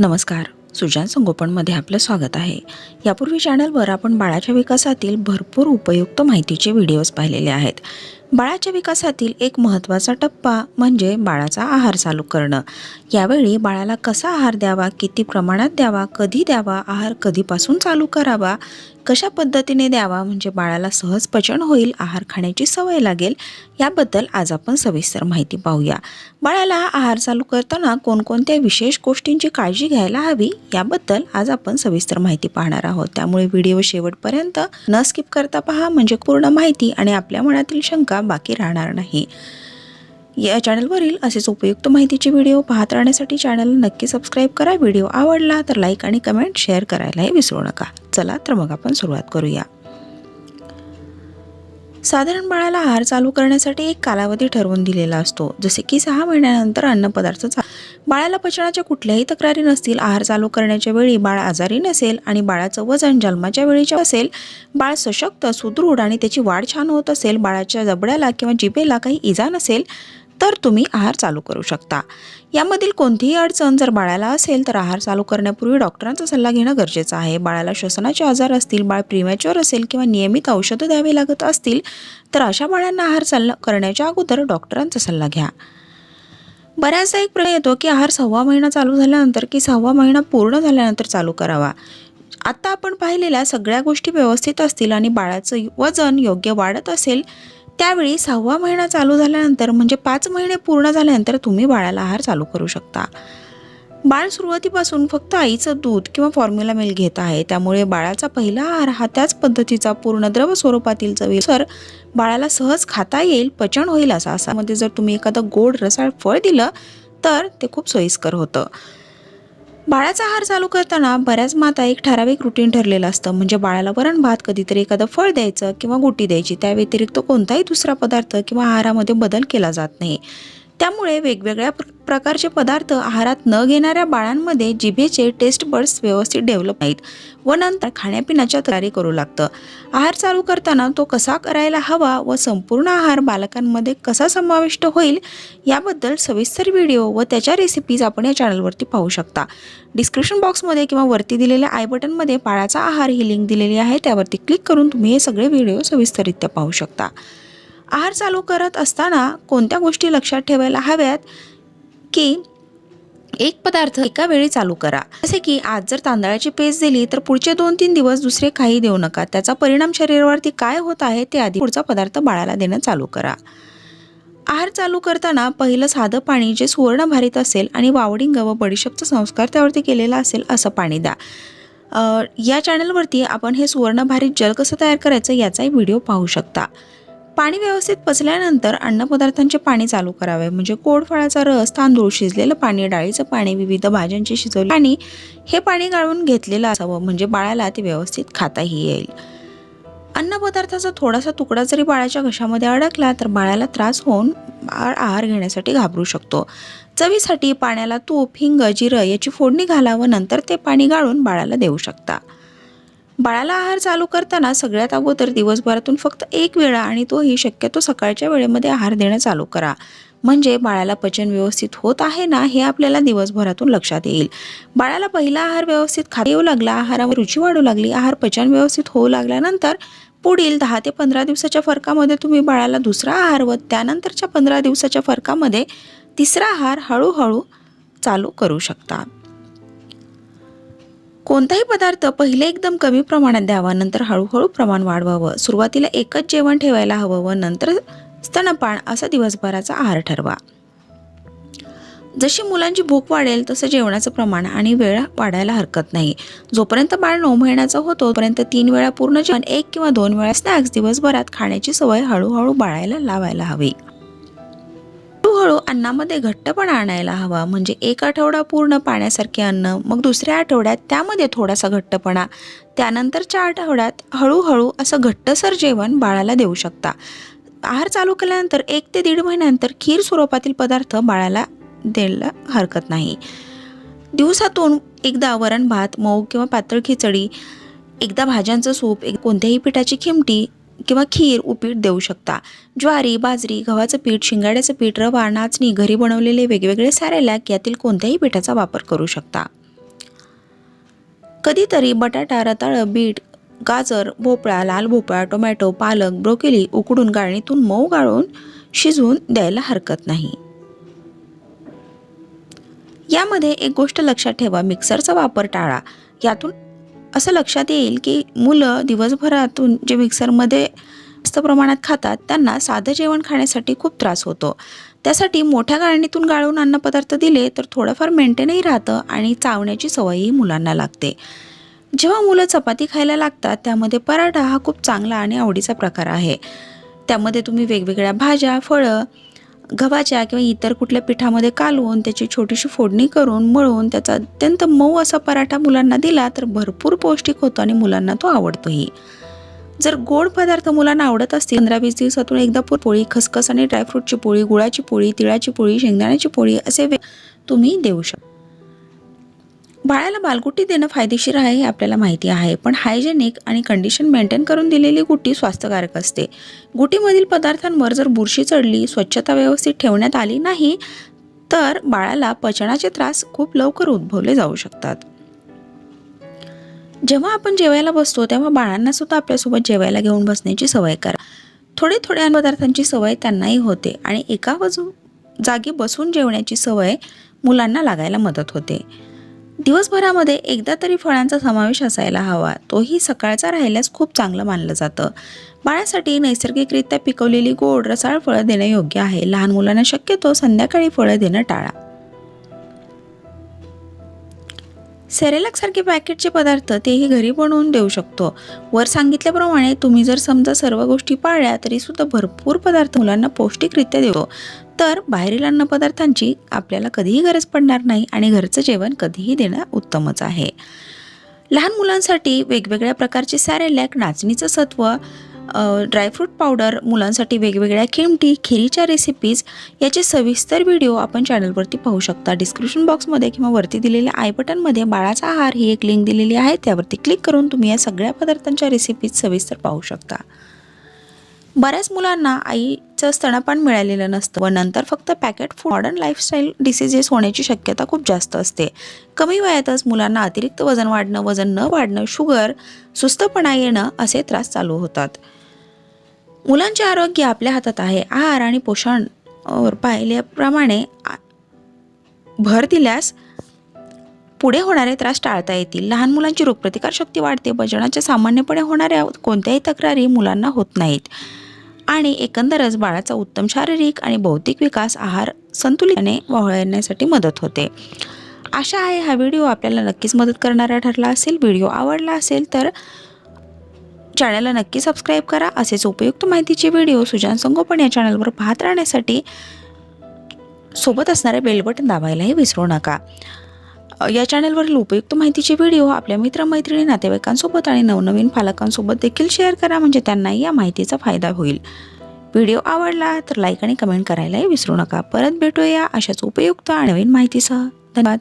नमस्कार. सुजान संगोपनमध्ये आपलं स्वागत आहे. यापूर्वी चॅनलवर आपण बाळाच्या विकासातील भरपूर उपयुक्त माहितीचे व्हिडिओज पाहिलेले आहेत. बाळाच्या विकासातील एक महत्त्वाचा टप्पा म्हणजे बाळाचा आहार चालू करणं. यावेळी बाळाला कसा आहार द्यावा किती प्रमाणात द्यावा कधी द्यावा आहार कधीपासून चालू करावा कशा पद्धतीने द्यावा म्हणजे बाळाला सहज पचन होईल आहार खाण्याची सवय लागेल याबद्दल आज आपण सविस्तर माहिती पाहूया. बाळाला आहार चालू करताना कोणकोणत्या विशेष गोष्टींची काळजी घ्यायला हवी याबद्दल आज आपण सविस्तर माहिती पाहणार आहोत. त्यामुळे व्हिडिओ शेवटपर्यंत न स्किप करता पहा म्हणजे पूर्ण माहिती आणि आपल्या मनातील शंका बाकी राहणार नाही. या चॅनलवरील असेच उपयुक्त माहितीचे व्हिडिओ पाहत राहण्यासाठी चॅनल नक्की सबस्क्राईब करा. व्हिडिओ आवडला तर लाईक आणि कमेंट शेअर करायलाही विसरू नका. चला तर मग आपण सुरुवात करूया. साधारण बाळाला आहार चालू करण्यासाठी एक कालावधी ठरवून दिलेला असतो. जसे की सहा महिन्यानंतर अन्नपदार्थ चा बाळाला पचनाच्या कुठल्याही तक्रारी नसतील आहार चालू करण्याच्या वेळी बाळ आजारी नसेल आणि बाळाचं वजन जन्माच्या वेळीचे असेल बाळ सशक्त सुदृढ आणि त्याची वाढ छान होत असेल बाळाच्या जबड्याला किंवा जिभेला काही इजा नसेल तर तुम्ही आहार चालू करू शकता. यामधील कोणतीही अडचण जर बाळाला असेल तर आहार चालू करण्यापूर्वी डॉक्टरांचा सल्ला घेणं गरजेचं आहे. बाळाला श्वसनाचे आजार असतील बाळ प्रिमॅच्युअर असेल किंवा नियमित औषधं द्यावी लागत असतील तर अशा बाळांना आहार चाल करण्याच्या अगोदर डॉक्टरांचा सल्ला घ्या. बऱ्याचदा एक प्रश्न येतो की आहार सव्वा महिना चालू झाल्यानंतर की सव्वा महिना पूर्ण झाल्यानंतर चालू करावा? आत्ता आपण पाहिलेल्या सगळ्या गोष्टी व्यवस्थित असतील आणि बाळाचं वजन योग्य वाढत असेल त्यावेळी सहावा महिना चालू झाल्यानंतर म्हणजे पाच महिने पूर्ण झाल्यानंतर तुम्ही बाळाला आहार चालू करू शकता. बाळ सुरुवातीपासून फक्त आईचं दूध किंवा फॉर्म्युला मिल्क घेत आहे. त्यामुळे बाळाचा पहिला आहार हा त्याच पद्धतीचा पूर्ण द्रव स्वरूपातील चवीनुसार बाळाला सहज खाता येईल पचन होईल असा. असामध्ये जर तुम्ही एखादं गोड रसाळ फळ दिलं तर ते खूप सोयीस्कर होतं. बाळाचा आहार चालू करताना बऱ्याच माता एक ठराविक रुटीन ठरलेलं असतं. म्हणजे बाळाला वरण भात कधीतरी एखादं फळ द्यायचं किंवा गुटी द्यायची. त्या व्यतिरिक्त कोणताही दुसरा पदार्थ किंवा आहारामध्ये बदल केला जात नाही. त्यामुळे वेगवेगळ्या प्र- प्रकारचे पदार्थ आहारात न घेणाऱ्या बाळांमध्ये जिभेचे टेस्ट बड्स व्यवस्थित डेव्हलप नाहीत व नंतर खाण्यापिण्याच्या तयारी करू लागतं. आहार चालू करताना तो कसा करायला हवा व संपूर्ण आहार बालकांमध्ये कसा समाविष्ट होईल याबद्दल सविस्तर व्हिडिओ व त्याच्या रेसिपीज आपण या चॅनलवरती पाहू शकता. डिस्क्रिप्शन बॉक्समध्ये किंवा वरती दिलेल्या आय बटनमध्ये बाळाचा आहार ही लिंक दिलेली आहे. त्यावरती क्लिक करून तुम्ही हे सगळे व्हिडिओ सविस्तररित्या पाहू शकता. आहार चालू करत असताना कोणत्या गोष्टी लक्षात ठेवायला हव्यात? की एक पदार्थ एका वेळी चालू करा. जसे की आज जर तांदळाची पेस्ट दिली तर पुढचे दोन तीन दिवस दुसरे काही देऊ नका. त्याचा परिणाम शरीरावरती काय होत आहे ते आधी पुढचा पदार्थ बाळाला देणं चालू करा. आहार चालू करताना पहिलं साधं पाणी जे सुवर्णभारित असेल आणि वावडिंग व बडीशेपचा संस्कार त्यावरती केलेला असेल असं पाणी द्या. या चॅनलवरती आपण हे सुवर्णभारीत जल कसं तयार करायचं याचाही व्हिडिओ पाहू शकता. पाणी व्यवस्थित पचल्यानंतर अन्नपदार्थांचे पाणी चालू करावे. म्हणजे कोडफळाचा रस तांदूळ शिजलेलं पाणी डाळीचं पाणी विविध भाज्यांचे शिजवले पाणी हे पाणी गाळून घेतलेलं असावं. म्हणजे बाळाला ते व्यवस्थित खाताही येईल. अन्नपदार्थाचा थोडासा तुकडा जरी बाळाच्या घशामध्ये अडकला तर बाळाला त्रास होऊन बाळ आहार घेण्यासाठी घाबरू शकतो. चवीसाठी पाण्याला तूप हिंग जिरं याची फोडणी घाला व नंतर ते पाणी गाळून बाळाला देऊ शकता. बाळाला आहार चालू करताना सगळ्यात अगोदर दिवसभरातून फक्त एक वेळा आणि तोही शक्यतो सकाळच्या वेळेमध्ये आहार देणं चालू करा. म्हणजे बाळाला पचन व्यवस्थित होत आहे ना हे आपल्याला दिवसभरातून लक्षात येईल. बाळाला पहिला आहार व्यवस्थित खाता येऊ लागला आहारावर रुची वाढू लागली आहार पचन व्यवस्थित होऊ लागल्यानंतर पुढील दहा ते पंधरा दिवसाच्या फरकामध्ये तुम्ही बाळाला दुसरा आहार व त्यानंतरच्या पंधरा दिवसाच्या फरकामध्ये तिसरा आहार हळूहळू चालू करू शकता. कोणताही पदार्थ पहिले एकदम कमी प्रमाणात द्यावा नंतर हळूहळू प्रमाण वाढवावं. सुरुवातीला एकच जेवण ठेवायला हवं व नंतर स्तनपान असा दिवसभराचा आहार ठरवा. जशी मुलांची भूक वाढेल तसं जेवणाचं प्रमाण आणि वेळ वाढायला हरकत नाही. जोपर्यंत बाळ नऊ महिन्याचा होतो तोपर्यंत तीन वेळा पूर्ण जेवण एक किंवा दोन वेळा स्नॅक्स दिवसभरात खाण्याची सवय हळूहळू बाळायला लावायला हवी. हळूहळू अन्नामध्ये घट्टपणा आणायला हवा. म्हणजे एक आठवडा पूर्ण पाण्यासारखे अन्न मग दुसऱ्या आठवड्यात त्यामध्ये थोडासा घट्टपणा. त्यानंतरच्या आठवड्यात हळूहळू असं घट्टसर जेवण बाळाला देऊ शकता. आहार चालू केल्यानंतर एक ते दीड महिन्यानंतर खीर स्वरूपातील पदार्थ बाळाला द्यायला हरकत नाही. दिवसातून एकदा वरण भात मऊ किंवा पातळ खिचडी एकदा भाज्यांचं सूप एक कोणत्याही पिठाची खिमटी किंवा खीर उपीट देऊ शकता. ज्वारी बाजरी गव्हाचं पीठ शिंगाड्याचं पीठ रवा नाचणी घरी बनवलेले वेगवेगळे सारे लॅक यातील कोणत्याही पिठाचा वापर करू शकता. कधीतरी बटाटा रताळं बीट गाजर भोपळा लाल भोपळा टोमॅटो पालक ब्रोकेली उकडून गाळणीतून मऊ गाळून शिजवून द्यायला हरकत नाही. यामध्ये एक गोष्ट लक्षात ठेवा मिक्सरचा वापर टाळा. यातून असं लक्षात येईल की मुलं दिवसभरातून जे मिक्सरमध्ये जास्त प्रमाणात खातात त्यांना साधं जेवण खाण्यासाठी खूप त्रास होतो. त्यासाठी मोठ्या गाळणीतून गाळून अन्नपदार्थ दिले तर थोडंफार मेंटेनही राहतं आणि चावण्याची सवयही मुलांना लागते. जेव्हा मुलं चपाती खायला लागतात त्यामध्ये पराठा हा खूप चांगला आणि आवडीचा प्रकार आहे. त्यामध्ये तुम्ही वेगवेगळ्या भाज्या फळं गव्हाच्या किंवा इतर कुठल्या पिठामध्ये कालवून त्याची छोटीशी फोडणी करून मळून त्याचा अत्यंत मऊ असा पराठा मुलांना दिला तर भरपूर पौष्टिक होतो आणि मुलांना तो आवडतोही. जर गोड पदार्थ मुलांना आवडत असतील पंधरा वीस दिवसातून एकदा पो- पोळी खसखस आणि ड्रायफ्रूटची पोळी गुळाची पोळी तिळाची पोळी शेंगदाण्याची पोळी असे वे- तुम्ही देऊ शकता. बाळाला बालगुटी देणं फायदेशीर आहे हे आपल्याला माहिती आहे पण हायजेनिक आणि कंडिशन मेंटेन करून दिलेली गुटी स्वास्थ्यकारक असते. गुटीमधील पदार्थांवर जर बुरशी चढली स्वच्छता व्यवस्थित ठेवण्यात आली नाही तर बाळाला पचनाचे त्रास खूप लवकर उद्भवले जाऊ शकतात. जेव्हा आपण जेवायला बसतो तेव्हा बाळांना सुद्धा आपल्यासोबत जेवायला घेऊन बसण्याची सवय करा. थोडे थोड्या पदार्थांची सवय त्यांनाही होते आणि एका बाजू जागी बसून जेवण्याची सवय मुलांना लागायला मदत होते. दिवसभरामध्ये एकदा तरी फळांचा समावेश असायला हवा. तोही सकाळचा राहिल्यास खूप चांगलं मानलं जातं. बाळासाठी नैसर्गिकरित्या पिकवलेली गोड रसाळ फळं देणं योग्य आहे. लहान मुलांना शक्यतो संध्याकाळी फळं देणं टाळा. सेरेलॅकसारखे पॅकेटचे पदार्थ तेही घरी बनवून देऊ शकतो. वर सांगितल्याप्रमाणे तुम्ही जर समजा सर्व गोष्टी पाळल्या तरी सुद्धा भरपूर पदार्थ मुलांना पौष्टिकरित्या देतो. तर बाहेरील अन्नपदार्थांची आपल्याला कधीही गरज पडणार नाही आणि घरचं जेवण कधीही देणं उत्तमच आहे. लहान मुलांसाठी वेगवेगळ्या प्रकारचे सॅरेलॅक नाचणीचं सत्व ड्रायफ्रूट पावडर मुलांसाठी वेगवेगळ्या किमटी खिरीच्या रेसिपीज याचे सविस्तर व्हिडिओ आपण चॅनलवरती पाहू शकता. डिस्क्रिप्शन बॉक्समध्ये किंवा वरती दिलेल्या आय बटनमध्ये बाळाचा आहार ही एक लिंक दिलेली आहे. त्यावरती क्लिक करून तुम्ही या सगळ्या पदार्थांच्या रेसिपीज सविस्तर पाहू शकता. बऱ्याच मुलांना आई आईचं स्तनपान मिळालेलं नसतं व नंतर फक्त packet food modern lifestyle diseases होण्याची शक्यता खूप जास्त असते. कमी वयातच मुलांना अतिरिक्त वजन वाढणं वजन न वाढणं शुगर सुस्तपणा येणं असे त्रास चालू होतात. मुलांचे आरोग्य आपल्या हातात आहे. आहार आणि पोषण पाहिल्याप्रमाणे भर दिल्यास पुढे होणारे त्रास टाळता येतील. लहान मुलांची रोगप्रतिकारशक्ती वाढते. वजनाच्या सामान्यपणे होणाऱ्या कोणत्याही तक्रारी मुलांना होत नाहीत. आणि एकंदरच बाळाचा उत्तम शारीरिक आणि बौद्धिक विकास आहार संतुलितपणे वळण्यासाठी मदत होते. आशा आहे हा व्हिडिओ आपल्याला नक्कीच मदत करणारा ठरला असेल. व्हिडिओ आवडला असेल तर चॅनलला नक्की सबस्क्राईब करा. असेच उपयुक्त माहितीचे व्हिडिओ सुजान संगोपन या चॅनलवर पाहत राहण्यासाठी सोबत असणारे बेल बटन दाबायलाही विसरू नका. या चॅनलवरील उपयुक्त माहितीचे व्हिडिओ आपल्या मित्रमैत्रिणी नातेवाईकांसोबत आणि नवनवीन पालकांसोबत देखील शेअर करा. म्हणजे त्यांनाही या माहितीचा फायदा होईल. व्हिडिओ आवडला तर लाईक आणि कमेंट करायलाही विसरू नका. परत भेटूया अशाच उपयुक्त आणि नवीन माहितीसह. धन्यवाद.